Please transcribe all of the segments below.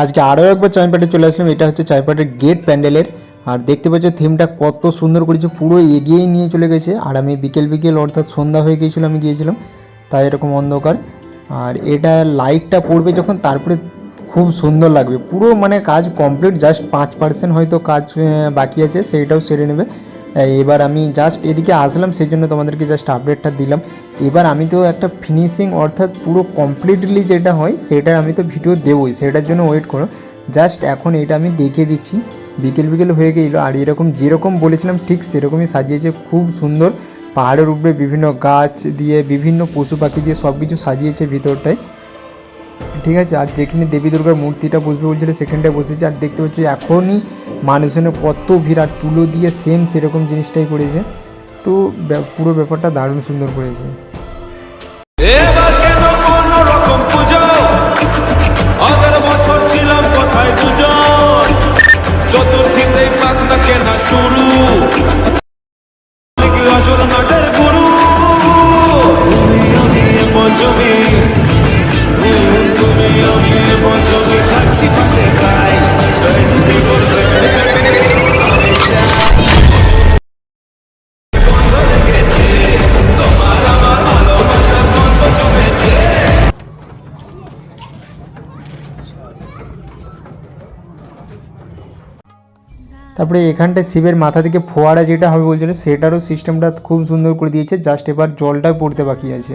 আজকে আরও একবার চাইপাটে চলে আসলাম। এটা হচ্ছে চাইপাটের গেট প্যান্ডেলের আর দেখতে পাচ্ছ থিমটা কত সুন্দর করেছে, পুরো এগিয়েই নিয়ে চলে গেছে। আর আমি বিকেল বিকেল, অর্থাৎ সন্ধ্যা হয়ে গিয়েছিল, আমি গিয়েছিলাম। তাই এরকম অন্ধকার। আর এটা লাইটটা পড়বে যখন, তারপরে খুব সুন্দর লাগবে। পুরো মানে কাজ কমপ্লিট জাস্ট পাঁচ পার্সেন্ট হয়তো কাজ বাকি আছে, সেইটাও সেরে নেবে। এবার আমি জাস্ট এদিকে আসলাম সেই জন্য তোমাদেরকে জাস্ট আপডেটটা দিলাম। এবার আমি তো একটা ফিনিশিং অর্থাৎ পুরো কমপ্লিটলি যেটা হয়, সেটার আমি তো ভিডিও দেবই, সেটার জন্য ওয়েট করো। জাস্ট এখন এটা আমি দেখিয়ে দিচ্ছি। বিকেল বিকেল হয়ে গেছিল আর এরকম যেরকম বলেছিলাম, ঠিক সেরকমই সাজিয়েছে, খুব সুন্দর। পাহাড়ের উপরে বিভিন্ন গাছ দিয়ে, বিভিন্ন পশু পাখি দিয়ে সব কিছু সাজিয়েছে ভিতরটায়। ঠিক আছে, আর যেখানে দেবী দুর্গার মূর্তিটা বসবে বলছিল, সেখানটায় বসেছে। আর দেখতে পাচ্ছি, এখনই মানুষজনের কত ভিড় তুলো দিয়ে সেম সেরকম জিনিসটাই করেছে। তো পুরো ব্যাপারটা দারুণ সুন্দর করেছে। চতুর্থীতেই পাক না কেনা তারপরে এখানটায় শিবের মাথা থেকে ফোয়ারা যেটা হবে বলছিল, সেটারও সিস্টেমটা খুব সুন্দর করে দিয়েছে জাস্ট এবার জলটা পড়তে বাকি আছে।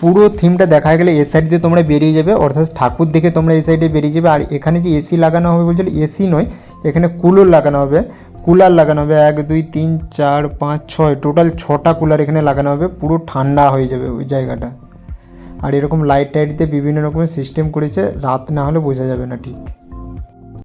পুরো থিমটা দেখা গেলে এ সাইড দিয়ে তোমরা বেরিয়ে যাবে, অর্থাৎ ঠাকুর দেখে তোমরা এ সাইডে বেরিয়ে যাবে। আর এখানে যে এসি লাগানো হবে বলছিল এসি নয়, এখানে কুলার লাগানো হবে। কুলার লাগানো হবে, এক, দুই, তিন, চার, পাঁচ, ছয় টোটাল ছটা কুলার এখানে লাগানো হবে। পুরো ঠান্ডা হয়ে যাবে ওই জায়গাটা। আর এরকম লাইট টাইট দিয়ে বিভিন্ন রকমের সিস্টেম করেছে, রাত না হলে বোঝা যাবে না ঠিক।